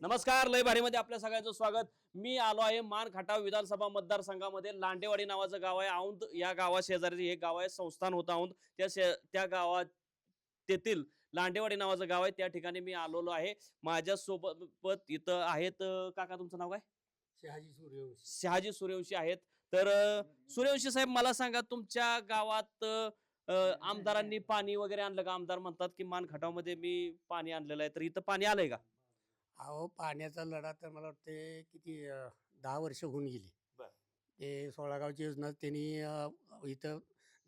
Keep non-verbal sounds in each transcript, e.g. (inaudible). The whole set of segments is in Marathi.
नमस्कार लय भारीमध्ये आपल्या सगळ्यांचं स्वागत. मी आलो आहे मान खटाव विधानसभा मतदारसंघामध्ये. लांडेवाडी नावाचं गाव आहे. औंध या गावा शेजारी हे गाव आहे. संस्थान होतं औंध. त्या शे- त्या गावात तेथील लांडेवाडी नावाचं गाव आहे. त्या ठिकाणी मी आलेलो आहे. माझ्या सोबत इथं आहेत काका तुमचं नाव काय? शहाजी सूर्यवंशी. शहाजी सूर्यवंशी आहेत. तर सूर्यवंशी साहेब मला सांगा तुमच्या गावात आमदारांनी पाणी वगैरे आणलं का? आमदार म्हणतात की मान खटावमध्ये मी पाणी आणलेलं आहे. तर इथं पाणी आलंय का? अहो पाण्याचा लढा तर मला वाटते किती अं, दहा वर्ष होऊन गेली. बरं. ते सोळागावची योजना त्यांनी अं, इथं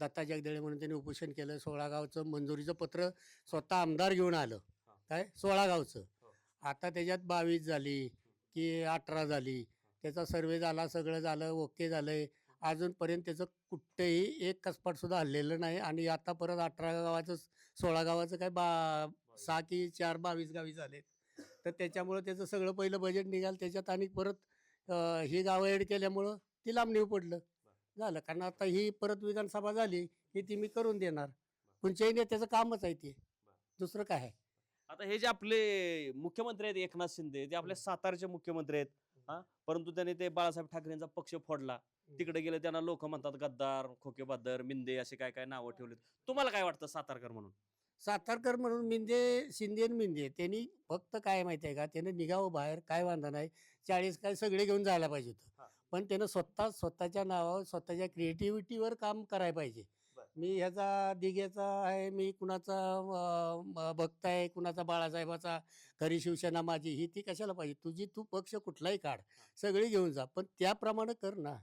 दत्ता जगदळे म्हणून त्यांनी उपोषण केलं. सोळागावचं मंजुरीचं पत्र स्वतः आमदार घेऊन आलं. हा. काय? सोळागावचं. हो. आता त्याच्यात बावीस झाली की अठरा झाली. त्याचा सर्वे झाला सगळं झालं ओके झालंय. अजूनपर्यंत त्याचं कुठेही एक कसपाट सुद्धा हल्लेलं नाही आणि आता परत अठरा गावाचं सोळा गावाचं काय बा सहा की चार बावीस गावी झालेत. तर त्याच्यामुळं त्याचं सगळं पहिलं बजेट निघाल त्याच्यात आणि परत ही गावं ॲड केल्यामुळं ती लांबणीव पडलं. झालं कारण आता ही परत विधानसभा झाली की ती मी करून देणार. कोणत्याही नेत्याचं कामच आहे ते. दुसरं काय आहे? आता हे जे आपले मुख्यमंत्री आहेत एकनाथ शिंदे ते आपल्या सातारचे मुख्यमंत्री आहेत हा परंतु त्यांनी ते बाळासाहेब ठाकरेंचा पक्ष फोडला. तिकडे गेले त्यांना लोक म्हणतात गद्दार खोकेबद्दर मिंदे असे काय काय नावं ठेवलेत. तुम्हाला काय वाटतं सातारकर म्हणून? सातारकर म्हणून मिंदे शिंदे आणि मिंदे त्यांनी फक्त काय माहिती आहे का त्यानं निघावं बाहेर काय वांधा नाही चाळीस काय सगळे घेऊन जायला पाहिजे. होतं. पण त्यानं स्वतः स्वतःच्या नावावर स्वतःच्या क्रिएटिव्हिटीवर काम करायला पाहिजे. मी ह्याचा दिघ्याचा आहे मी कुणाचा भक्त आहे कुणाचा बाळासाहेबाचा खरी शिवसेना माझी ही ती कशाला पाहिजे? तुझी तू पक्ष कुठलाही काढ सगळी घेऊन जा पण त्याप्रमाणे कर ना.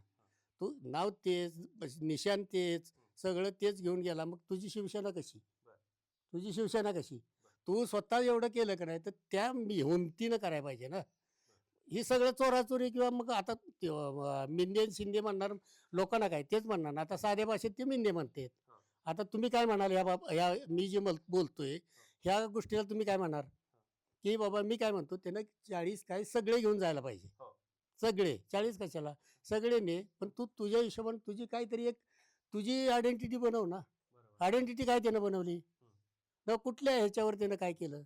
तू नाव तेच निशान तेच सगळं तेच घेऊन गेला मग तुझी शिवसेना कशी. तुझी शिवसेना कशी? तू स्वतः एवढं केलं का नाही तर त्या हिमतीनं करायला पाहिजे ना. ही सगळं चोराचोरी किंवा मग आता मिंदे शिंदे म्हणणार लोकांना काय तेच म्हणणार ना. आता साध्या भाषेत ते मिंदे म्हणतात. आता तुम्ही काय म्हणाल या बाब या मी जे मल बोलतोय ह्या गोष्टीला तुम्ही काय म्हणणार की बाबा मी काय म्हणतो त्यानं चाळीस काय सगळे घेऊन जायला पाहिजे. हो. सगळे चाळीस कशाला? सगळे ने पण तू तुझ्या हिशोबाने तुझी काहीतरी एक तुझी आयडेंटिटी बनव ना. आयडेंटिटी काय त्यानं बनवली? न कुठल्या ह्याच्यावर त्यानं काय केलं?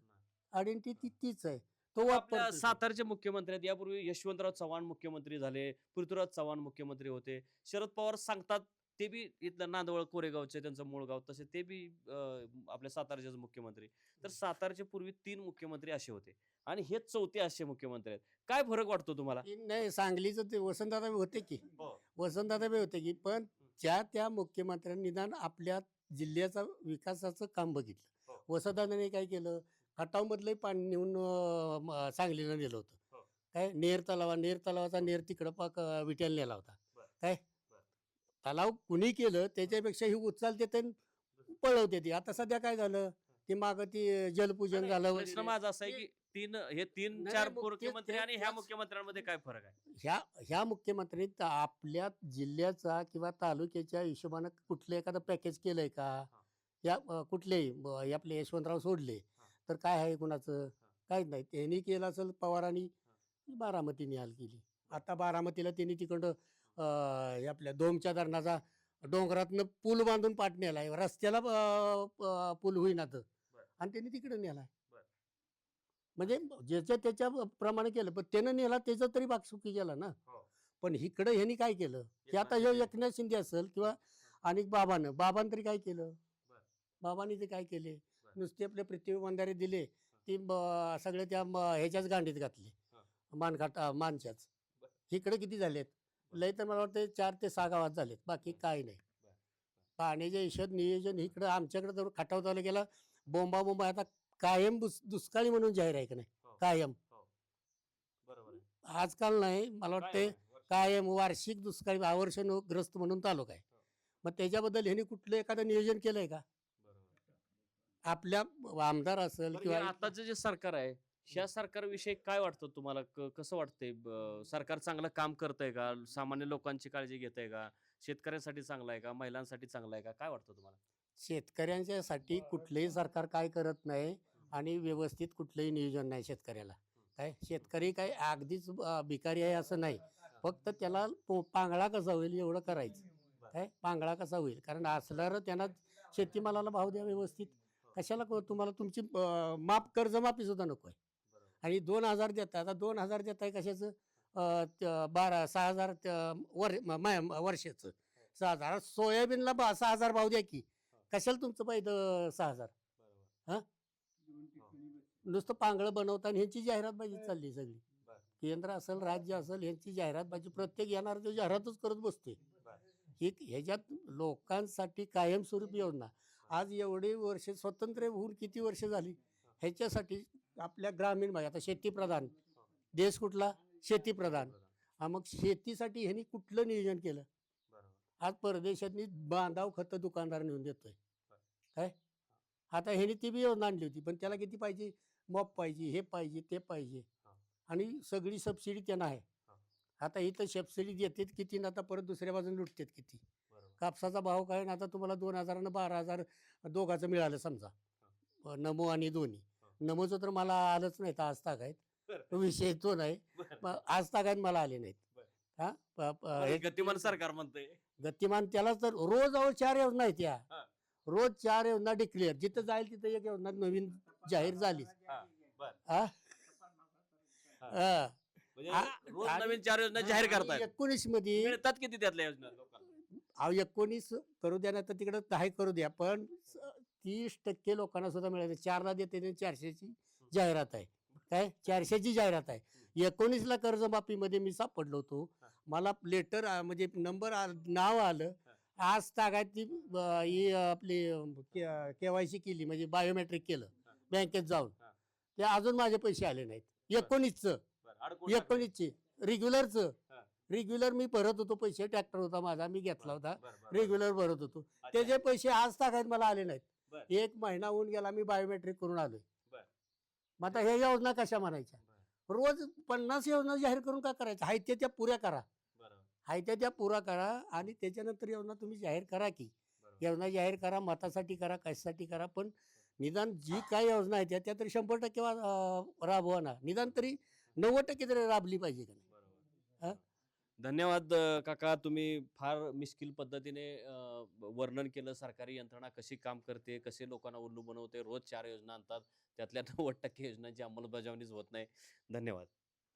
आयडेंटिटी तीच आहे. तो वापर सातारचे मुख्यमंत्री आहेत. यापूर्वी यशवंतराव चव्हाण मुख्यमंत्री झाले पृथ्वीराज चव्हाण मुख्यमंत्री होते. शरद पवार सांगतात ते बी इथलं नांदवळ कोरेगावचे त्यांचं मूळ गाव तसे ते बी आपल्या सातारचेच मुख्यमंत्री. तर सातारचे पूर्वी तीन मुख्यमंत्री असे होते आणि हे चौथे असे मुख्यमंत्री आहेत. काय फरक वाटतो तुम्हाला? नाही सांगलीचं ते वसंतदादा होते की. वसंतदादा बी होते की पण ज्या त्या मुख्यमंत्र्यांनी निदान आपल्या जिल्ह्याचा विकासाचं काम बघितलं. हो. वसंतदादाने काय केलं? खटावमधलंही पाणी नेऊन सांगलीला नेलं हो. होतं काय? नेर तलावा नेर तलावाचा नेर तिकडं पाक विट्याला नेला होता. काय. तलाव कुणी केलं त्याच्यापेक्षा ही उचलते ते पळवते ती. आता सध्या काय झालं? ते मागं ती जलपूजन झालं प्रश्न वगैरे. माझा असा आहे की तीन हे तीन नाही, चार मग ते- मुख्यमंत्री ते- आणि ह्या त्याच- मुख्यमंत्र्यांमध्ये काय फरक आहे? ह्या ह्या मुख्यमंत्र्यांनी त- आपल्या जिल्ह्याचा किंवा तालुक्याच्या हिशोबानं कुठलं एखादं पॅकेज केलंय का? या अ, कुठलेही ब- हे आपले यशवंतराव सोडले हा. तर काय आहे कुणाचं? हा. काहीच नाही. त्यांनी केलं असेल पवारांनी बारामती निहाल केली. आता बारामतीला त्यांनी तिकडं आपल्या दोमच्या धरणाचा डोंगरातनं पूल बांधून पाठ नेलाय रस्त्याला पूल होईना तर. आणि त्यांनी तिकडं नेलाय बरं. म्हणजे ज्याच्या त्याच्या प्रमाणे केलं. पण त्यानं नेला त्याचं तरी बाकसुकी केला ना. पण इकडं ह्यांनी काय केलं? की आता हे एकनाथ शिंदे असेल किंवा आणि बाबानं. बाबानं तरी काय केलं. बाबांनी ते काय केले. नुसते आपले पृथ्वी बंधारे दिले. ते सगळे त्या ह्याच्याच गांडीत घातले. हा. मानखाट अं, मानच्याच. इकडे किती झालेत? लय तर मला वाटतं चार ते सहा गावात झालेत बाकी काय नाही. बरं. पाण्याच्या हिशोब नियोजन इकडं आमच्याकडे जर खटाव तालुक्याला बोंबा बोंबा आता कायम दुस- दुष्काळी म्हणून जाहीर आहे का नाही? हो. कायम. बरोबर आहे. आजकाल नाही मला वाटते कायम वार्षिक दुष्काळी आवर्षणग्रस्त म्हणून तालुका आहे. हो. मग त्याच्याबद्दल ह्यांनी कुठलं एखादं नियोजन केलंय का? आपल्या आमदार असेल किंवा हे आताचं जे सरकार आहे ह्या सरकारविषयी काय वाटतं तुम्हाला? क- कसं वाटतंय? ब- सरकार चांगलं काम करतंय का? सामान्य लोकांची काळजी घेत आहे का? शेतकऱ्यांसाठी चांगलं आहे का? महिलांसाठी चांगलं आहे का? काय वाटतं तुम्हाला? शेतकऱ्यांच्यासाठी कुठलंही सरकार काय करत नाही आणि व्यवस्थित कुठलंही नियोजन नाही शेतकऱ्याला. काय? शेतकरी काय अगदीच अं, भिकारी आहे असं नाही. फक्त त्याला पो- पांगळा कसा होईल एवढं करायचं. काय? पांगळा कसा होईल? कारण असणारं त्यांना शेतीमालाला भाव द्या व्यवस्थित. कशाला क- तुम्हाला तुमची अं, माफ कर्जमाफी सुद्धा नको आहे. आणि दोन हजार देता आता दोन हजार देताय कशाचं? बारा सहा हजार वर वर्षाचं. सहा हजार. सोयाबीनला बा सहा हजार भाव द्या की. कशाला तुमचं पाहिजे सहा हजार? नुसतं पांगळं बनवताना ह्यांची जाहिरातबाजी चालली सगळी. केंद्र असेल राज्य असेल ह्यांची जाहिरातबाजी प्रत्येक येणार तो जाहिरातच करत बसतोय. ही ह्याच्यात लोकांसाठी कायमस्वरूपी योजना. आज एवढे वर्ष स्वतंत्र होऊन किती वर्ष झाली? ह्याच्यासाठी आपल्या ग्रामीण भागात आता शेतीप्रधान देश कुठला? शेतीप्रधान हा मग शेतीसाठी ह्यांनी कुठलं नियोजन केलं? आज परदेशातनी बांधाव खतं दुकानदार नेऊन देतोय. काय? आता ह्याने ती बी योजना आणली होती पण त्याला किती पाहिजे? मॉप पाहिजे हे पाहिजे ते पाहिजे. आणि सगळी सबसिडी त्यांना आहे. हा. आता इथं सबसिडी देतात किती ना आता परत दुसऱ्या बाजून लुटतात किती? कापसाचा भाव काय? ना आता तुम्हाला दोन हजारानं बारा हजार दोघाचं मिळालं समजा. नमो आणि दोन्ही. नमोचं तर मला आलंच नाही तर आज तागायत बरं. विषय तो नाही. मग आज तागायत मला आले नाहीत. हा? हे गतिमान सरकार म्हणतंय. गतिमान त्याला तर रोज अहो चार योजना आहेत त्या हा. रोज चार योजना डिक्लेअर जिथं जाईल तिथं एक योजना नवीन जाहीर झालीच हा. म्हणजे नवीन चार योजना जाहीर करतायत. एकोणीसमध्ये मिळतात किती त्यातल्या योजना अहो एकोणीस करू द्या ना तर तिकडं दहा करू द्या पण तीस टक्के लोकांना सुद्धा मिळाले. चारला देते चारशेची जाहिरात आहे. काय? चारशेची जाहिरात आहे. एकोणीसला कर्जमाफीमध्ये मी सापडलो होतो. मला लेटर म्हणजे नंबर नाव आलं. आज तागायत ती अं, ही आपली केवायसी केली म्हणजे बायोमेट्रिक केलं. बँकेत जाऊन. ते अजून माझे पैसे आले नाहीत. एकोणीसचं. एकोणीसचे. रेग्युलरचं. रेग्युलर मी भरत होतो. पैसे ट्रॅक्टर होता माझा. मी घेतला होता. रेग्युलर भरत होतो. त्याचे पैसे आज टाकायत मला आले नाहीत. बर. एक महिना होऊन गेला मी बायोमेट्रिक करून आलोय बर. मग आता ह्या योजना कशा म्हणायच्या बर. रोज पन्नास योजना जाहीर करून का करायच्या हाय त्या पुऱ्या करा बरोबर, हाय त्या पुरा करा आणि त्याच्यानंतर योजना तुम्ही जाहीर करा की बरोबर. योजना जाहीर करा मतासाठी करा कशासाठी करा पण निदान जी काय योजना आहे त्या त्या तरी शंभर टक्के वा- अं, राबवा ना निदान तरी नव्वद टक्के तरी राबली पाहिजे का नाही बरोबर. धन्यवाद काका. तुम्ही फार मिश्किल पद्धतीने वर्णन केलं. सरकारी यंत्रणा कशी काम करते कसे लोकांना उल्लू बनवते रोज चार योजना आणतात. त्यातल्या (laughs) नव्वद टक्के योजनांची अंमलबजावणीच होत नाही. धन्यवाद.